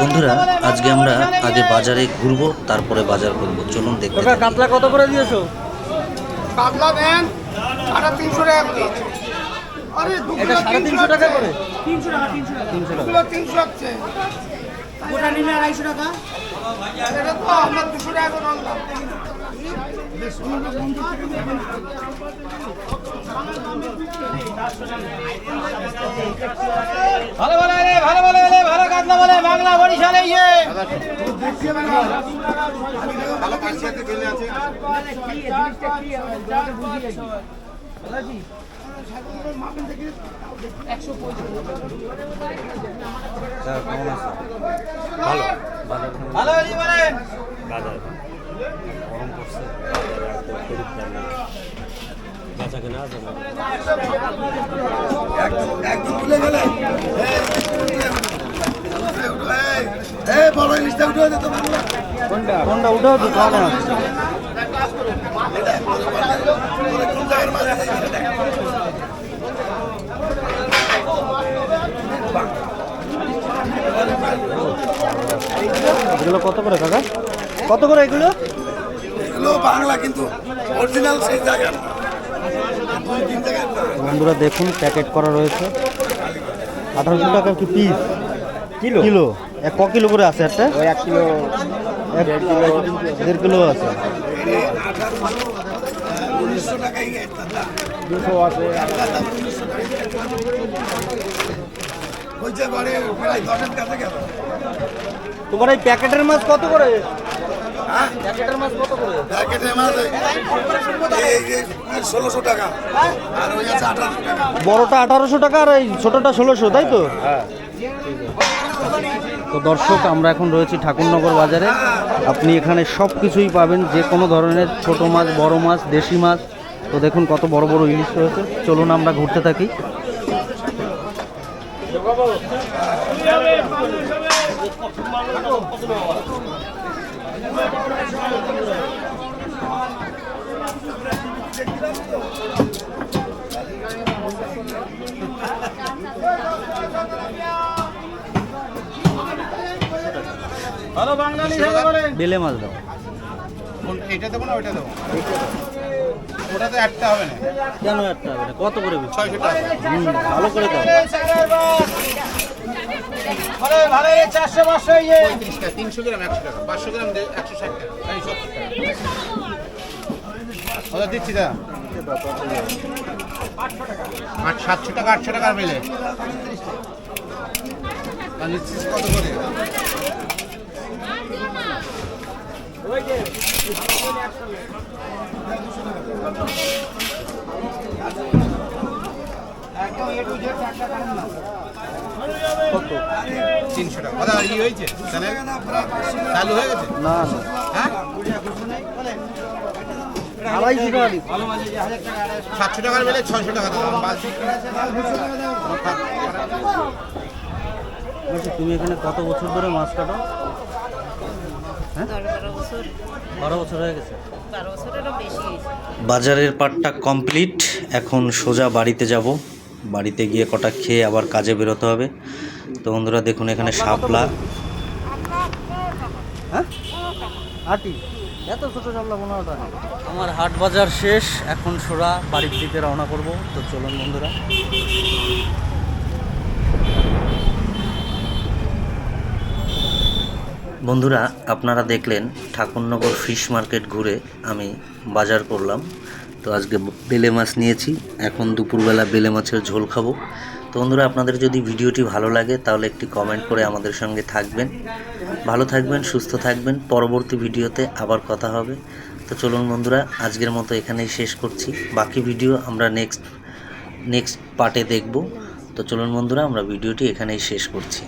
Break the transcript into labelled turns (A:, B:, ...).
A: বন্ধুরা আজকে আমরা আগে বাজারে ঘুরবো তারপরে বাজার করব। চলুন দেখতে
B: কাতলা কত করে দিয়েছ?
C: কাতলা দেন সাড়ে তিনশো টাকা করে?
B: টাকা
C: টাকা। করে
B: ভালো ভালো রে ভালো ভালো রে ভালো কাতলা বলে বাংলা বরিশালে ইয়ে
A: ভালো।
B: ভালো আছি বলে।
A: বাজার।
D: ভুলে বড় ইলিশটা উঠে দিতে পারব
B: কোনটা কোনটা উঠাও তো খাওয়া না
D: কোন জায়গার মাঝে
B: এগুলো কত করে কাকা কত করে এগুলো?
D: এগুলো বাংলা কিন্তু অরিজিনাল সেই না।
B: বন্ধুরা দেখুন প্যাকেট করা রয়েছে। আঠারোশো টাকা কি পিস কিলো? কিলো। এক ক কিলো করে আছে একটা? এক কিলো এক দেড় কিলো আছে। দুশো আছে তোমার এই প্যাকেটের মাছ কত করে?
D: ওই
B: বড়টা আঠারোশো টাকা আর এই ছোটটা ষোলোশো, তাই তো? তো দর্শক, আমরা এখন রয়েছি ঠাকুরনগর বাজারে। আপনি এখানে সব কিছুই পাবেন, যে কোনো ধরনের ছোট মাছ, বড় মাছ, দেশি মাছ। তো দেখুন কত বড় বড় ইলিশ রয়েছে। চলুন আমরা ঘুরতে থাকি। বেলে মাছ দাও।
C: এটা দেবো না ওইটা দেবো। ওটা তো একটা হবে না।
B: কেন একটা হবে না? কত করে?
C: ছয়শো টাকা।
B: ভালো করে দাও।
C: পঁয়ত্রিশ টাকা তিনশো গ্রাম একশো টাকা পাঁচশো গ্রাম দে- একশো ষাট টাকা টাকা। ওটা দিচ্ছি দা আট সাতশো টাকা আটশো টাকা মেলে। কত করে?
B: কত?
C: তিনশো টাকা। কথা ই হয়েছে? চালু হয়ে গেছে?
B: না না।
C: হ্যাঁ?
B: আড়াইশো টাকা দিচ্ছি।
C: সাতশো টাকার মেলে ছয়শো টাকা দাম। বাস
B: বলছি তুমি এখানে কত বছর ধরে মাছ কাটো? হ্যাঁ?
E: বারো বছর।
B: হয়ে গেছে।
E: বারো বছরেরও বেশি। হয়েছে
A: বাজারের পাটটা কমপ্লিট। এখন সোজা বাড়িতে যাব। বাড়িতে গিয়ে কটা খেয়ে আবার কাজে বেরোতে হবে। তো বন্ধুরা দেখুন এখানে শাপলা।
B: হ্যাঁ? এত ছোট চাপলা মনে হয় আমার হাট বাজার শেষ এখন সোজা বাড়ির দিকে রওনা করব। তো চলুন বন্ধুরা।
A: বন্ধুরা আপনারা দেখলেন ঠাকুরনগর ফিশ মার্কেট ঘুরে আমি বাজার করলাম। তো আজকে বেলে মাছ নিয়েছি। এখন দুপুরবেলা বেলে মাছের ঝোল খাব। তো বন্ধুরা, আপনাদের যদি ভিডিওটি ভালো লাগে, তাহলে একটি কমেন্ট করে আমাদের সঙ্গে থাকবেন। ভালো থাকবেন, সুস্থ থাকবেন। পরবর্তী ভিডিওতে আবার কথা হবে। তো চলুন বন্ধুরা, আজকের মতো এখানেই শেষ করছি। বাকি ভিডিও আমরা নেক্সট নেক্সট পার্টে দেখব। তো চলুন বন্ধুরা, আমরা ভিডিওটি এখানেই শেষ করছি।